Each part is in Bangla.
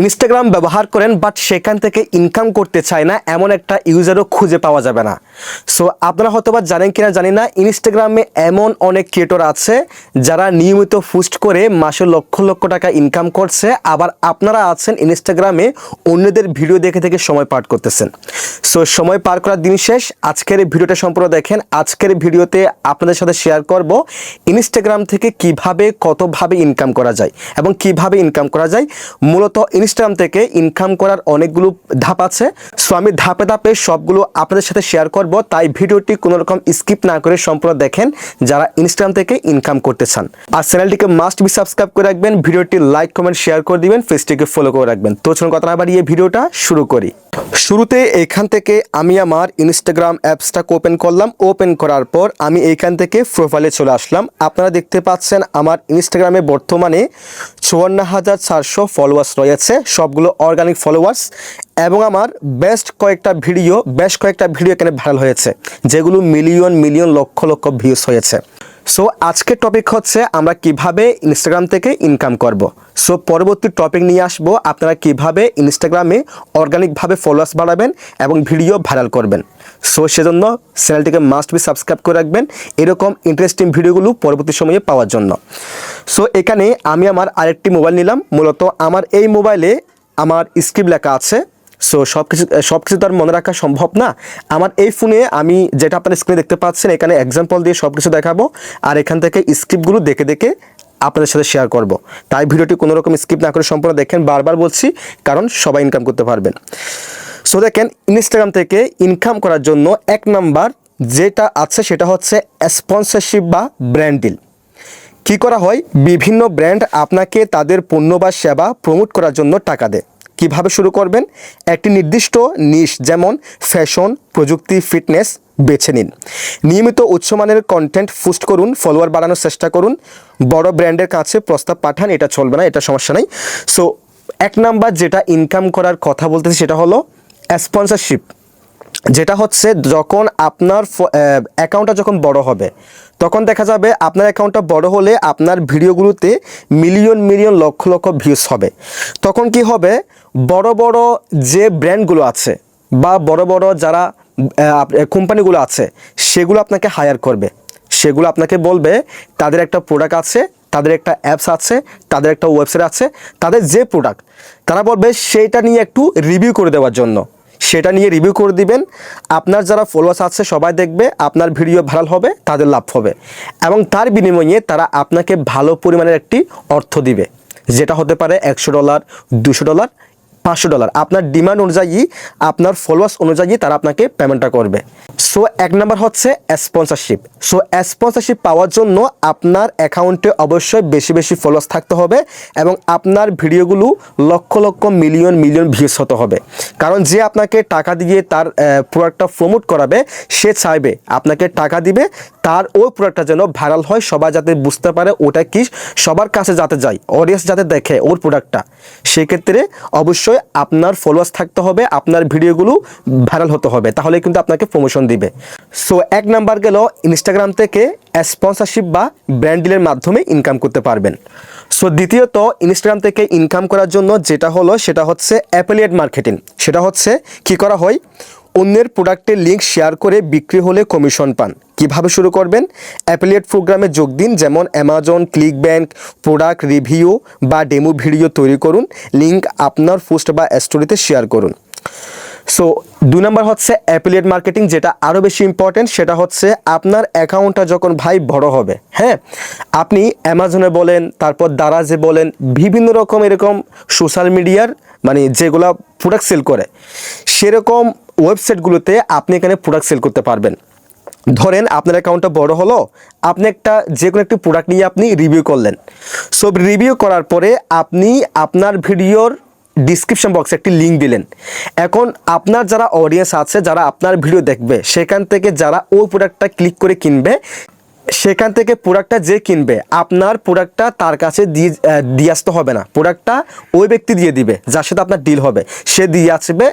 ইনস্টাগ্রাম ব্যবহার করেন বাট সেখান থেকে ইনকাম করতে চায় না, এমন একটা ইউজারও খুঁজে পাওয়া যাবে না। সো আপনারা হয়তো বা জানেন কিনা জানি না ইনস্টাগ্রামে এমন অনেক ক্রিয়েটর আছে, যারা নিয়মিত পোস্ট করে মাসে লক্ষ লক্ষ টাকা ইনকাম করছে, আবার আপনারা আছেন ইনস্টাগ্রামে অন্যদের ভিডিও দেখে থেকে সময় পার করতেছেন। সো সময় পার করার দিন শেষ, আজকের ভিডিওটা সম্পূর্ণ দেখেন। আজকের ভিডিওতে আপনাদের সাথে শেয়ার করব ইনস্টাগ্রাম থেকে কীভাবে, কতভাবে ইনকাম করা যায় এবং কীভাবে ইনকাম করা যায়। মূলত ইনস্টাগ্রাম থেকে ইনকাম করার অনেকগুলো ধাপ আছে। সো আমি ধাপে ধাপে সবগুলো আপনাদের সাথে শেয়ার করব। তাই ভিডিওটি কোনো রকম স্কিপ না করে সম্পূর্ণ দেখেন যারা ইনস্টাগ্রাম থেকে ইনকাম করতে চান। আর চ্যানেলটিকে মাস্ট বি সাবস্ক্রাইব করে রাখবেন। ভিডিওটি লাইক কমেন্ট শেয়ার করে দিবেন। ফেসটিকে ফলো করে রাখবেন। তো চলুন কথা না বাড়িয়ে ভিডিওটা শুরু করি। শুরুতে এখান থেকে আমি আমার ইনস্টাগ্রাম অ্যাপসটাকে ওপেন করলাম। ওপেন করার পর আমি এইখান থেকে প্রোফাইলে চলে আসলাম। আপনারা দেখতে পাচ্ছেন আমার ইনস্টাগ্রামে বর্তমানে চুয়ান্ন হাজার চারশো ফলোয়ার্স রয়েছে। সবগুলো অর্গানিক ফলোয়ার্স এবং আমার বেস্ট কয়েকটা ভিডিও বেশ কয়েকটা ভিডিও এখানে ভাইরাল হয়েছে, যেগুলো million million lakh lakh views হয়েছে। সো আজকের টপিক হচ্ছে আমরা কীভাবে ইনস্টাগ্রাম থেকে ইনকাম করব। সো পরবর্তী টপিক নিয়ে আসব, আপনারা কীভাবে ইনস্টাগ্রামে অর্গানিকভাবে ফলোয়ার্স বাড়াবেন এবং ভিডিও ভাইরাল করবেন। সো সেজন্য চ্যানেলটিকে মাস্ট বি সাবস্ক্রাইব করে রাখবেন, এরকম ইন্টারেস্টিং ভিডিওগুলো পরবর্তী সময়ে পাওয়ার জন্য। সো এখানে আমি আমার আরেকটি মোবাইল নিলাম, মূলত আমার এই মোবাইলে আমার স্ক্রিপ্ট লেখা আছে। সো সব কিছু সব কিছু তো আর মনে রাখা সম্ভব না। আমার এই ফোনে আমি যেটা আপনার স্ক্রিনে দেখতে পাচ্ছেন, এখানে এক্সাম্পল দিয়ে সব কিছু দেখাবো, আর এখান থেকে স্ক্রিপ্টগুলো দেখে দেখে আপনাদের সাথে শেয়ার করব। তাই ভিডিওটি কোনো রকম স্কিপ না করে সম্পূর্ণ দেখেন, বারবার বলছি, কারণ সবাই ইনকাম করতে পারবেন। সো দেখেন ইনস্টাগ্রাম থেকে ইনকাম করার জন্য এক নাম্বার যেটা আছে সেটা হচ্ছে স্পন্সরশিপ বা ব্র্যান্ড ডিল কি করা হয়? বিভিন্ন ব্র্যান্ড আপনাকে তাদের পণ্য বা সেবা প্রমোট করার জন্য টাকা দেয়। কীভাবে শুরু করবেন? একটি নির্দিষ্ট নিশ যেমন ফ্যাশন, প্রযুক্তি, ফিটনেস বেছে নিন। নিয়মিত উচ্চমানের কন্টেন্ট পোস্ট করুন ফলোয়ার বাড়ানোর চেষ্টা করুন। বড় ব্র্যান্ডের কাছে প্রস্তাব পাঠান, এটা চলবে না, এটা সমস্যা নাই। সো এক নাম্বার যেটা ইনকাম করার কথা বলতেছি সেটা হলো স্পন্সরশিপ যেটা হচ্ছে যখন আপনার অ্যাকাউন্টটা যখন বড় হবে, তখন দেখা যাবে আপনার অ্যাকাউন্টটা বড় হলে আপনার ভিডিওগুলোতে million million lakh lakh views হবে। তখন কি হবে? বড় বড় যে ব্র্যান্ডগুলো আছে বা বড় বড় যারা কোম্পানিগুলো আছে, সেগুলো আপনাকে হায়ার করবে। সেগুলো আপনাকে বলবে, তাদের একটা প্রোডাক্ট আছে, তাদের একটা অ্যাপস আছে, তাদের একটা ওয়েবসাইট আছে, তাদের যে প্রোডাক্ট তারা বলবে সেইটা নিয়ে একটু রিভিউ করে দেওয়ার জন্য। সেটা নিয়ে রিভিউ করে দিবেন। আপনার যারা ফলোয়ার্স আছে, সবাই দেখবে আপনার ভিডিও ভাইরাল হবে, তাদের লাভ হবে। এবং তার বিনিময়ে তারা আপনাকে ভালো পরিমাণের একটি অর্থ দিবে। যেটা হতে পারে একশো ডলার দুশো ডলার পাঁচশো ডলার। আপনার ডিমান্ড অনুযায়ী, আপনার ফলোয়ার্স অনুযায়ী তারা আপনাকে পেমেন্টটা করবে। সো এক নাম্বার হচ্ছে স্পন্সরশিপ সো স্পন্সরশিপ পাওয়ার জন্য আপনার অ্যাকাউন্টে অবশ্যই বেশি বেশি ফলোয়ার্স থাকতে হবে এবং আপনার ভিডিওগুলো lakh lakh million million views হতে হবে। কারণ যে আপনাকে টাকা দিয়ে তার প্রোডাক্টটা প্রমোট করাবে, সে চাইবে, আপনাকে টাকা দিবে, তার ওই প্রোডাক্টটা যেন ভাইরাল হয়, সবাই যাতে বুঝতে পারে ওটা কি, সবার কাছে যাতে যায় অডিয়েন্স যাতে দেখে ওর প্রোডাক্টটা সেক্ষেত্রে অবশ্যই আপনার ফলোয়ার্স থাকতে হবে, আপনার ভিডিওগুলো ভাইরাল হতে হবে, তাহলে কিন্তু আপনাকে প্রমোশন দিবে। সো এক নাম্বার গেল ইনস্টাগ্রাম থেকে স্পন্সরশিপ বা ব্র্যান্ড ডিলের মাধ্যমে ইনকাম করতে পারবেন। সো দ্বিতীয়ত ইনস্টাগ্রাম থেকে ইনকাম করার জন্য যেটা হলো, সেটা হচ্ছে অ্যাপেলিয়েট মার্কেটিং সেটা হচ্ছে কি করা হয়? অন্যের প্রোডাক্টের লিঙ্ক শেয়ার করে বিক্রি হলে কমিশন পান। কীভাবে শুরু করবেন? অ্যাপেলিয়েট প্রোগ্রামে যোগ দিন, যেমন Amazon ClickBank product review বা ডেমো ভিডিও তৈরি করুন লিঙ্ক আপনার পোস্ট বা স্টোরিতে শেয়ার করুন। সো দুই নম্বর হচ্ছে অ্যাপিলিয়েট মার্কেটিং, যেটা আরও বেশি ইম্পর্টেন্ট সেটা হচ্ছে আপনার অ্যাকাউন্টটা যখন ভাই বড় হবে হ্যাঁ? আপনি অ্যামাজনে বলেন, তারপর দারাজে বলেন, বিভিন্ন রকম এরকম সোশ্যাল মিডিয়ার মানে যেগুলো প্রোডাক্ট সেল করে, সেরকম ওয়েবসাইটগুলোতে আপনি এখানে প্রোডাক্ট সেল করতে পারবেন। ধরেন আপনার অ্যাকাউন্টটা বড় হলো, আপনি একটা যে কোনো একটি প্রোডাক্ট নিয়ে আপনি রিভিউ করলেন। সো রিভিউ করার পরে আপনি আপনার ভিডিওর ডিসক্রিপশন বক্সে একটি লিঙ্ক দিলেন। এখন আপনার যারা অডিয়েন্স আছে, যারা আপনার ভিডিও দেখবে, সেখান থেকে যারা ওই প্রোডাক্টটা ক্লিক করে কিনবে, সেখান থেকে প্রোডাক্টটা যে কিনবে, আপনার প্রোডাক্টটা তার কাছে দিয়ে দিয়ে আসতে হবে না। প্রোডাক্টটা ওই ব্যক্তি দিয়ে দিবে, যার সাথে আপনার ডিল হবে। সে দিয়ে আসবে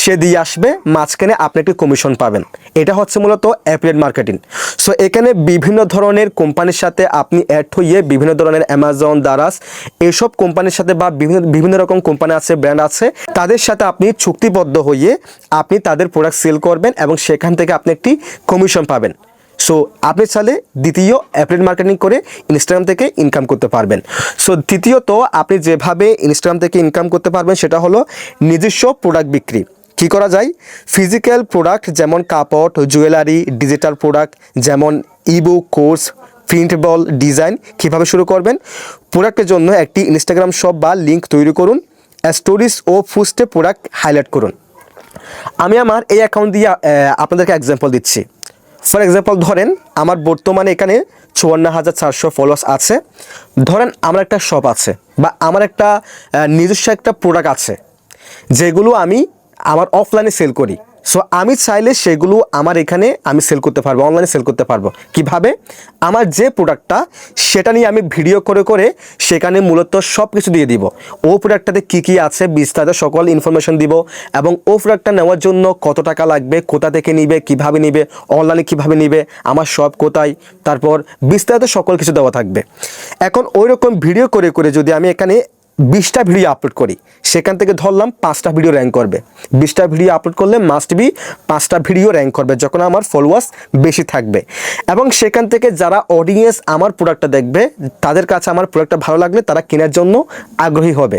সে দিয়ে আসবে, মাঝখানে আপনি একটি কমিশন পাবেন। এটা হচ্ছে মূলত অ্যাফিলিয়েট মার্কেটিং সো এখানে বিভিন্ন ধরনের কোম্পানির সাথে আপনি অ্যাড হইয়ে বিভিন্ন ধরনের অ্যামাজন দারাস এসব কোম্পানির সাথে বা বিভিন্ন বিভিন্ন রকম কোম্পানি আছে ব্র্যান্ড আছে, তাদের সাথে আপনি চুক্তিবদ্ধ হয়ে আপনি তাদের প্রোডাক্ট সেল করবেন এবং সেখান থেকে আপনি একটি কমিশন পাবেন। সো আপনি চাইলে দ্বিতীয় অ্যাপ্রিল মার্কেটিং করে ইনস্টাগ্রাম থেকে ইনকাম করতে পারবেন। সো দ্বিতীয়ত আপনি যেভাবে ইনস্টাগ্রাম থেকে ইনকাম করতে পারবেন, সেটা হলো নিজস্ব প্রোডাক্ট বিক্রি। কি করা যায়? ফিজিক্যাল প্রোডাক্ট যেমন কাপড় জুয়েলারি ডিজিটাল প্রোডাক্ট যেমন ইবুক কোর্স প্রিন্টেবল ডিজাইন কীভাবে শুরু করবেন? প্রোডাক্টের জন্য একটি ইনস্টাগ্রাম শপ বা লিঙ্ক তৈরি করুন। স্টোরিজ ও ফুস্টে প্রোডাক্ট হাইলাইট করুন। আমি আমার এই অ্যাকাউন্ট দিয়ে আপনাদেরকে এক্সাম্পল দিচ্ছি। ফর এক্সাম্পল ধরেন আমার বর্তমানে এখানে চুয়ান্ন হাজার চারশো ফলোয়ার্স আছে। ধরেন আমার একটা শপ আছে বা আমার একটা নিজস্ব একটা প্রোডাক্ট আছে। যেগুলো আমি আমার অফলাইনে সেল করি। সো আমি চাইলে সেগুলো আমার এখানে আমি সেল করতে পারব অনলাইনে সেল করতে পারব। কীভাবে? আমার যে প্রোডাক্টটা সেটা নিয়ে আমি ভিডিও করে করে সেখানে মূলত সব কিছু দিয়ে দিব। ও প্রোডাক্টটাতে কী কী আছে বিস্তারিত সকল ইনফরমেশন দিব এবং ও প্রোডাক্টটা নেওয়ার জন্য কত টাকা লাগবে, কোথা থেকে নিবে, কীভাবে নিবে অনলাইনে কীভাবে নিবে, আমার সব কোথায়, তারপর বিস্তারিত সকল কিছু দেওয়া থাকবে। এখন ওই রকম ভিডিও করে করে যদি আমি এখানে বিশটা ভিডিও আপলোড করি। সেখান থেকে ধরলাম পাঁচটা ভিডিও র্যাঙ্ক করবে। বিশটা ভিডিও আপলোড করলে মাস্ট বি পাঁচটা ভিডিও র্যাঙ্ক করবে যখন আমার ফলোয়ার্স বেশি থাকবে। এবং সেখান থেকে যারা অডিয়েন্স আমার প্রোডাক্টটা দেখবে, তাদের কাছে আমার প্রোডাক্টটা ভালো লাগলে তারা কেনার জন্য আগ্রহী হবে।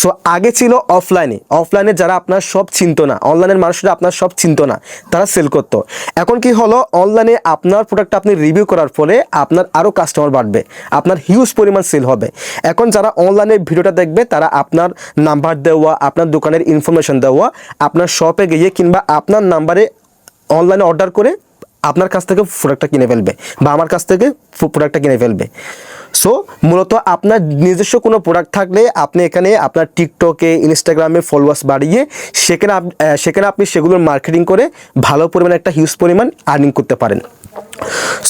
সো আগে ছিল অফলাইনে অফলাইনে যারা আপনার সব চিনতো না অনলাইনের মানুষরা আপনার সব চিনতো না, তারা সেল করতো। এখন কি হলো অনলাইনে আপনার প্রোডাক্টটা আপনি রিভিউ করার ফলে আপনার আরও কাস্টমার বাড়বে, আপনার হিউজ পরিমাণ সেল হবে। এখন যারা অনলাইনে ভিডিওটা দেখবে, তারা আপনার নাম্বার দেওয়া, আপনার দোকানের ইনফরমেশন দেওয়া, আপনার শপে গিয়ে কিংবা আপনার নাম্বারে অনলাইনে অর্ডার করে আপনার কাছ থেকে প্রোডাক্টটা কিনে ফেলবে বা আমার কাছ থেকে প্রোডাক্টটা কিনে ফেলবে। সো মূলত আপনার নিজস্ব কোনো প্রোডাক্ট থাকলে আপনি এখানে আপনার টিকটকে ইনস্টাগ্রামে ফলোয়ার্স বাড়িয়ে সেখানে সেখানে আপনি সেগুলোর মার্কেটিং করে ভালো পরিমাণে একটা হিউজ পরিমাণ আর্নিং করতে পারেন।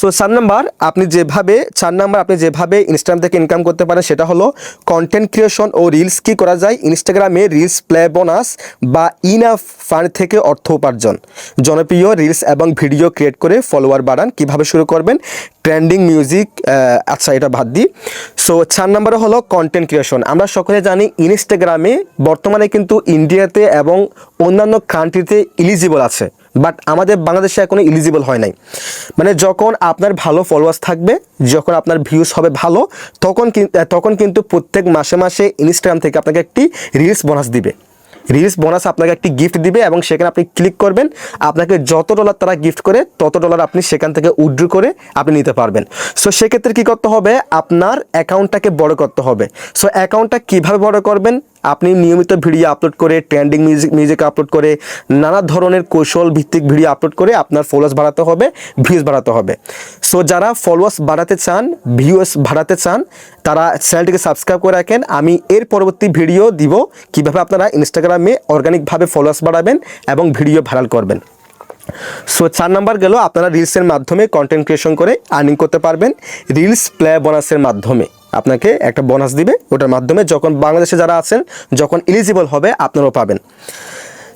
সো চার নাম্বার, আপনি যেভাবে, চার নাম্বার, আপনি যেভাবে ইনস্টাগ্রাম থেকে ইনকাম করতে পারেন, সেটা হলো কন্টেন্ট ক্রিয়েশন ও রিলস কি করা যায়? ইনস্টাগ্রামে রিলস প্লে বোনাস বা ইনাফ ফান্ড থেকে অর্থ উপার্জন। জনপ্রিয় রিলস এবং ভিডিও ক্রিয়েট করে ফলোয়ার বাড়ান। কীভাবে শুরু করবেন? ট্রেন্ডিং মিউজিক আচ্ছা এটা বাদ দিই। সো চার নম্বরে হলো কন্টেন্ট ক্রিয়েশন আমরা সকলে জানি ইনস্টাগ্রামে বর্তমানে কিন্তু ইন্ডিয়াতে এবং অন্যান্য কান্ট্রিতে ইলিজিবল আছে। বাট আমাদের বাংলাদেশে এখনও ইলিজিবল হয় নাই। মানে যখন আপনার ভালো ফলোয়ার্স থাকবে, যখন আপনার ভিউস হবে ভালো, তখন তখন কিন্তু প্রত্যেক মাসে মাসে ইনস্টাগ্রাম থেকে আপনাকে একটি রিলস বোনাস দিবে। রিলস বোনাস আপনাকে একটি গিফট দিবে এবং সেখানে আপনি ক্লিক করবেন। আপনাকে যত ডলার তারা গিফট করে, তত ডলার আপনি সেখান থেকে উইথড্র করে আপনি নিতে পারবেন। সো সেক্ষেত্রে কী করতে হবে? আপনার অ্যাকাউন্টটাকে বড় করতে হবে। সো অ্যাকাউন্টটা কীভাবে বড় করবেন? আপনি নিয়মিত ভিডিও আপলোড করে ট্রেন্ডিং মিউজিক মিউজিক আপলোড করে, নানা ধরনের কৌশল ভিত্তিক ভিডিও আপলোড করে আপনার ফলোয়ার্স বাড়াতে হবে ভিউজ বাড়াতে হবে। সো যারা ফলোয়ার্স বাড়াতে চান ভিউস বাড়াতে চান, তারা চ্যানেলটিকে সাবস্ক্রাইব করে রাখেন। আমি এর পরবর্তী ভিডিও দিব কীভাবে আপনারা ইনস্টাগ্রামে অর্গানিকভাবে ফলোয়ার্স বাড়াবেন এবং ভিডিও ভাইরাল করবেন। সো চার নাম্বার গেল, আপনারা রিলসের মাধ্যমে কন্টেন্ট ক্রিয়েশন করে আর্নিং করতে পারবেন। রিলস প্লে বোনাসের মাধ্যমে। আপনাকে একটা বোনাস দিবে। ওটার মাধ্যমে যখন বাংলাদেশে যারা আছেন, যখন এলিজিবল হবে, আপনারাও পাবেন।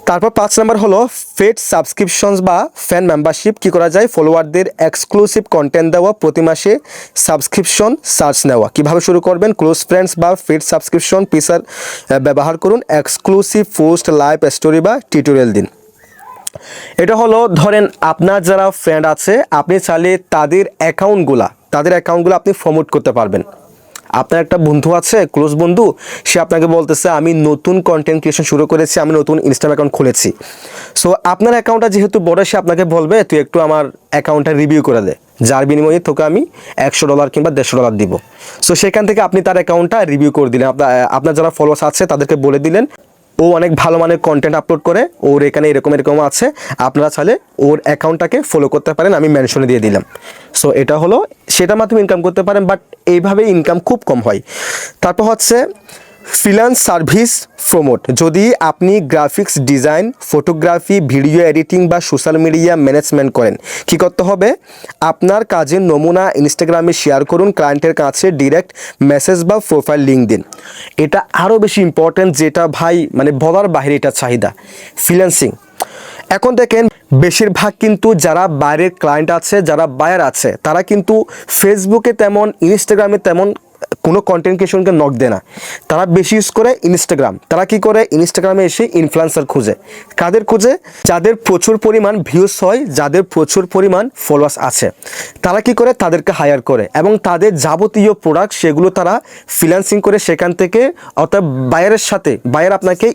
তারপর পাঁচ নাম্বার হলো ফেড সাবস্ক্রিপশনস বা ফ্যান মেম্বারশিপ কী করা যায়? ফলোয়ারদের এক্সক্লুসিভ কন্টেন্ট দেওয়া, প্রতি মাসে সাবস্ক্রিপশন সার্চ নেওয়া। কীভাবে শুরু করবেন? ক্লোজ ফ্রেন্ডস বা ফেড সাবস্ক্রিপশন পিসার ব্যবহার করুন। এক্সক্লুসিভ পোস্ট লাইভ স্টোরি বা টিউটোরিয়াল দিন। এটা হলো, ধরেন আপনার যারা ফ্রেন্ড আছে, আপনি চাইলে তাদের অ্যাকাউন্টগুলা তাদের অ্যাকাউন্টগুলো আপনি প্রমোট করতে পারবেন। আপনার একটা বন্ধু আছে ক্লোজ বন্ধু, সে আপনাকে বলতেছে, আমি নতুন কন্টেন্ট ক্রিয়েশন শুরু করেছি, আমি নতুন ইনস্টাগ্রাম অ্যাকাউন্ট খুলেছি। সো আপনার অ্যাকাউন্টটা যেহেতু বড়, সে আপনাকে বলবে, তুই একটু আমার অ্যাকাউন্টটা রিভিউ করে দে। যার বিনিময়ে তোকে আমি একশো ডলার কিংবা দেড়শো ডলার দিব। সো সেখান থেকে আপনি তার অ্যাকাউন্টটা রিভিউ করে দিলেন। আপনার আপনার যারা ফলোয়ার্স আছে, তাদেরকে বলে দিলেন, ও অনেক ভালো মানের কন্টেন্ট আপলোড করে, ওর এখানে এরকম এরকম আছে, আপনারা চাইলে ওর অ্যাকাউন্টটাকে ফলো করতে পারেন। আমি মেনশনে দিয়ে দিলাম। সো এটা হলো সেটার মাধ্যমে ইনকাম করতে পারেন বাট এইভাবে ইনকাম খুব কম হয়। তারপর হচ্ছে ফ্রিল্যান্স সার্ভিস প্রমোট যদি আপনি graphics design photography video editing বা সোশ্যাল মিডিয়া ম্যানেজমেন্ট করেন, কি করতে হবে? আপনার কাজের নমুনা ইনস্টাগ্রামে শেয়ার করুন ক্লায়েন্টের কাছে ডিরেক্ট মেসেজ বা প্রোফাইল লিঙ্ক দিন। এটা আরও বেশি ইম্পর্ট্যান্ট যেটা ভাই মানে বলার বাইরে এটা চাহিদা ফ্রিল্যান্সিং এখন দেখেন বেশিরভাগ কিন্তু যারা বাইরের ক্লায়েন্ট আছে, যারা বায়ার আছে, তারা কিন্তু ফেসবুকে তেমন ইনস্টাগ্রামে তেমন কোনো কন্টেন্ট ক্রিয়েশনকে নক দেয় না। তারা বেশি ইউজ করে ইনস্টাগ্রাম তারা কি করে? ইনস্টাগ্রামে এসে ইনফ্লুয়েন্সার খুঁজে। কাদের খুঁজে? যাদের প্রচুর পরিমাণ ভিউস হয়, যাদের প্রচুর পরিমাণ ফলোয়ার্স আছে। তারা কি করে? তাদেরকে হায়ার করে এবং তাদের যাবতীয় প্রোডাক্ট সেগুলো তারা ফ্রিল্যান্সিং করে সেখান থেকে অর্থাৎ বায়ারের সাথে বায়ার আপনাকে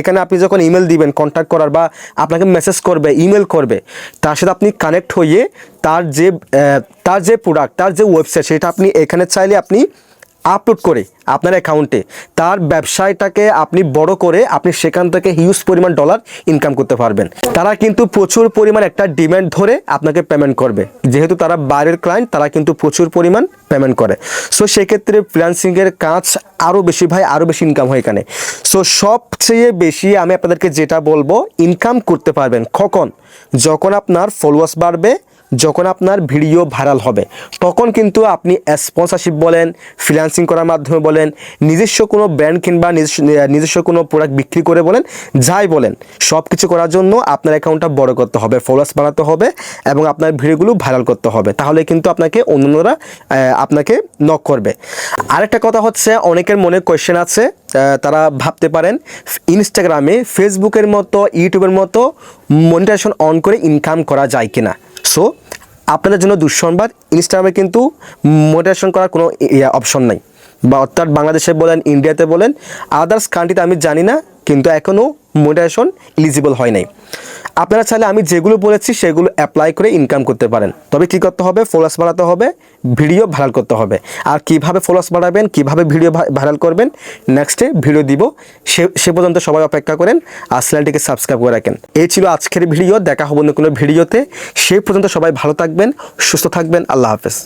এখানে আপনি যখন ইমেল দিবেন কন্ট্যাক্ট করার বা আপনাকে মেসেজ করবে ইমেল করবে, তার সাথে আপনি কানেক্ট হয়ে তার যে তার যে প্রোডাক্ট তার যে ওয়েবসাইট সেটা আপনি এখানে চাইলে আপনি আপলোড করে আপনার অ্যাকাউন্টে তার ব্যবসায়টাকে আপনি বড় করে আপনি সেখান থেকে হিউজ পরিমাণ ডলার ইনকাম করতে পারবেন। তারা কিন্তু প্রচুর পরিমাণ একটা ডিম্যান্ড ধরে আপনাকে পেমেন্ট করবে। যেহেতু তারা বাইরের ক্লায়েন্ট তারা কিন্তু প্রচুর পরিমাণ পেমেন্ট করে। সো সেক্ষেত্রে ফ্রিল্যান্সিংয়ের কাজ আরও বেশি ভাই আরও বেশি ইনকাম হয় এখানে। সো সবচেয়ে বেশি আমি আপনাদেরকে যেটা বলব ইনকাম করতে পারবেন। কখন? যখন আপনার ফলোয়ার্স বাড়বে যখন আপনার ভিডিও ভাইরাল হবে, তখন কিন্তু আপনি স্পন্সরশিপ বলেন ফ্রিল্যান্সিং করার মাধ্যমে বলেন, নিজস্ব কোনো ব্র্যান্ড কিংবা নিজস্ব নিজস্ব কোনো প্রোডাক্ট বিক্রি করে বলেন, যাই বলেন সব কিছু করার জন্য আপনার অ্যাকাউন্টটা বড় করতে হবে ফলোয়ার্স বাড়াতে হবে এবং আপনার ভিডিওগুলো ভাইরাল করতে হবে। তাহলে কিন্তু আপনাকে অন্যরা আপনাকে নক করবে। আরেকটা কথা হচ্ছে, অনেকের মনে কোয়েশ্চেন আছে তারা ভাবতে পারেন ইনস্টাগ্রামে ফেসবুকের মতো ইউটিউবের মতো মনিটাইজেশন অন করে ইনকাম করা যায় কিনা। সো আপনাদের জন্য দুঃসংবাদ, ইনস্টাগ্রামে কিন্তু মোটিভেশন করার কোনো অপশন নাই। বা অর্থাৎ বাংলাদেশে বলেন ইন্ডিয়াতে বলেন আদার্স কান্ট্রিতে আমি জানি না, কিন্তু এখনও মোটিভেশন এলিজিবল হয় নাই। আপনারা চাইলে আমি যেগুলো বলেছি সেগুলো অ্যাপ্লাই করে ইনকাম করতে পারেন। তবে কী করতে হবে? ফলোয়ার্স বাড়াতে হবে ভিডিও ভাইরাল করতে হবে। আর কীভাবে ফলোয়ার্স বাড়াবেন, কীভাবে ভিডিও ভাইরাল করবেন নেক্সটে ভিডিও দিব। সে সে পর্যন্ত সবাই অপেক্ষা করেন আর চ্যানেলটিকে সাবস্ক্রাইব করে রাখেন। এই ছিল আজকের ভিডিও দেখা হব অন্য কোনো ভিডিওতে সেই পর্যন্ত সবাই ভালো থাকবেন, সুস্থ থাকবেন, আল্লাহ হাফেজ।